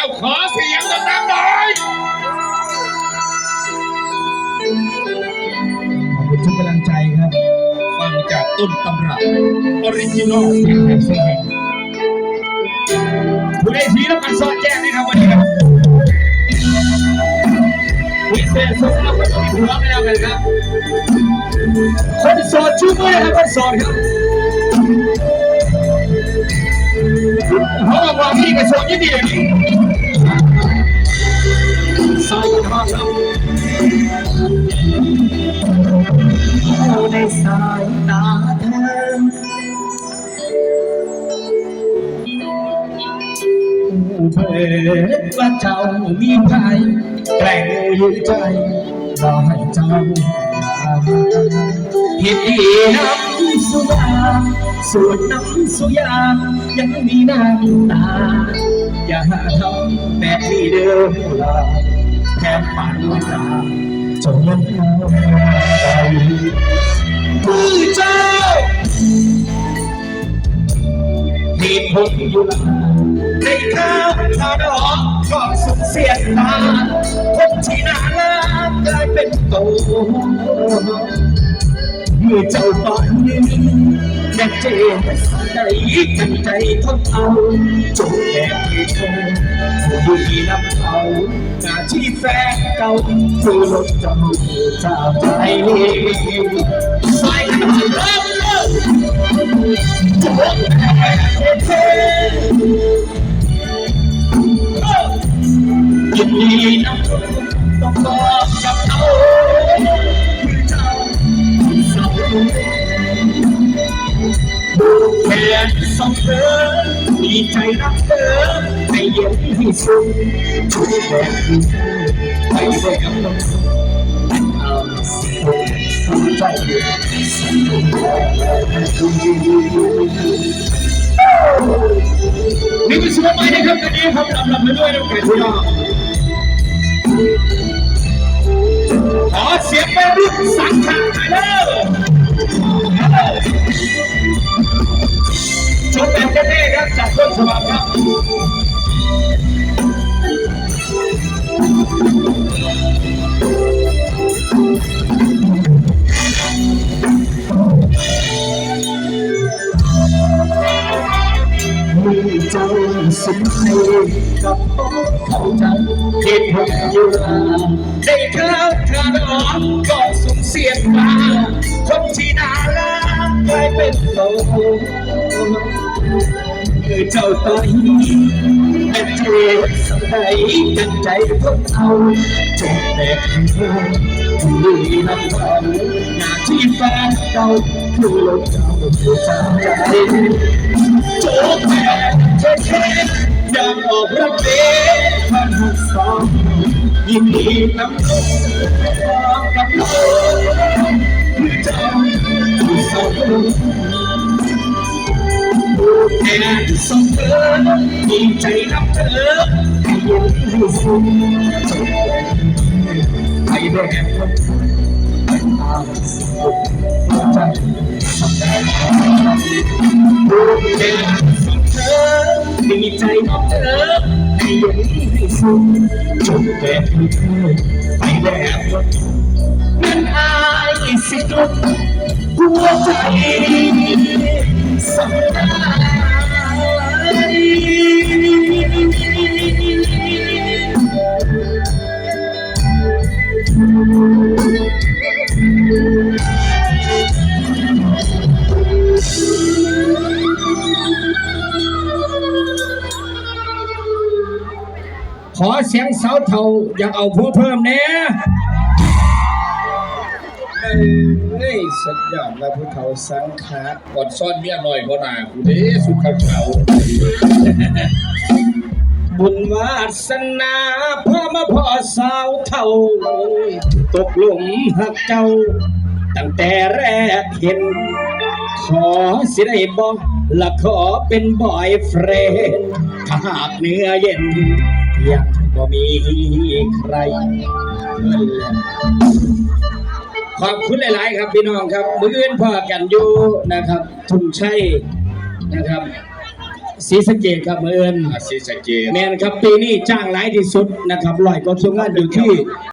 เอาขอเสียงดังๆหน่อยขอบคุณทุกกำลังใจครับ ฟังจากต้นตำรับออริจินอลเสียงแห่งเสียงแห่งผู้ได้ทีแล้วกันสอดแจ้งนะครับวันนี้ครับพิเศษสุดแล้วก็ต้องหัวไม่แล้วกันครับ คนโสดชื่อมือนะครับคนโสดครับเพราะว่าความที่กับโสดยี่ดีเลย ใส่กันมากครับอยู่ในสายตาเธอผู้เผยว่าเจ้ามีภัยแกล้งยื้อใจรอให้เจ้าผิดดีน้ำสุยาส่วนน้ำสุยายังมีน้ำตาอย่าทำแบบนี้เดิมลา แทนปานด้วยตาจนยังใจมือเจ้าเหตุผลอยู่ในข้าวชาดอกก็สุดเสียตาคนที่น่ารักกลายเป็นโตเมื่อเจ้าตอนนี้อยากเจนใจกันใจทนเอาจงแอบให้เธอผู้ดีน้ำ เขาหน้าที่แฟนเก่าคือรถจอดจากใจใส่กันเริ่มเริ่มยินดีนะต้องบอกกับเขาคือเจ้าสาวแค่สองเธอมีใจรักเธอ เย็นให้สุดช่วยแบบนี้ให้ได้กำลังเอาสุดใจเย็นสุดนี่คือชิวไปนะครับวันนี้ครับลำลำไปด้วยน้ำแข็งพี่น้องขอเสียงไปรุ่นสังขารหน่อยเด้อชมแบบเท่ๆครับจากต้นฉบับครับ มือเจ้าสุดให้กับพ่อเขาใจเหตุผลอยู่ลาได้ข้าวขานอนก็สูงเสียงมาคนที่น่ารักกลายเป็นโต คือเจ้าตอนนี้เป็นเทวสมัยกันใจคนเอาจงแบกให้เธอผู้ดีน้ำเราหน้าที่แฟนเก่าคือลดเจ้าผู้จำใจจ๊กแม่เท่ยังออกรับเลี้ยงพันหกสองยินดีน้ำลงกับเราคือเจ้าผู้สอง แค่สองเธอดีใจรับเธอให้ยินดีสุดให้แบบคนตาสุดใจเดินสุดเธอดีใจน้องเธอให้ยังให้สุดจนแบบให้เธอไปแบบว่านั้นอายสิจนหัวใจสั่ ขอเสียงสาวเทาอยากเอาผัวเพิ่มเนี่ยเฮ้ยสัญญาณว่าผู้เขาสังขารกดซ่อนเมียหน่อยก็น่ากูเด้สุขาวขาวบุญวาสนาพ่อมาพ่อสาวเท่า ตกหลุมหักเจ้า ตั้งแต่แรกเห็น ขอสิได้บอกและขอเป็นบอยเฟรนถ้าหากเนื้อเย็น ยังบ่มีใครเงินแลขอบคุณหลาย ๆ ครับพี่น้องครับ มืออื่นพอกันอยู่นะครับทุ่งชัยนะครับศรีสะเกดครับเมื่อเอิญอาศิสะเกตแมนครับปีนี้จ้างหลายที่สุดนะครับร้อยกว่าคิวงานอยู่ที่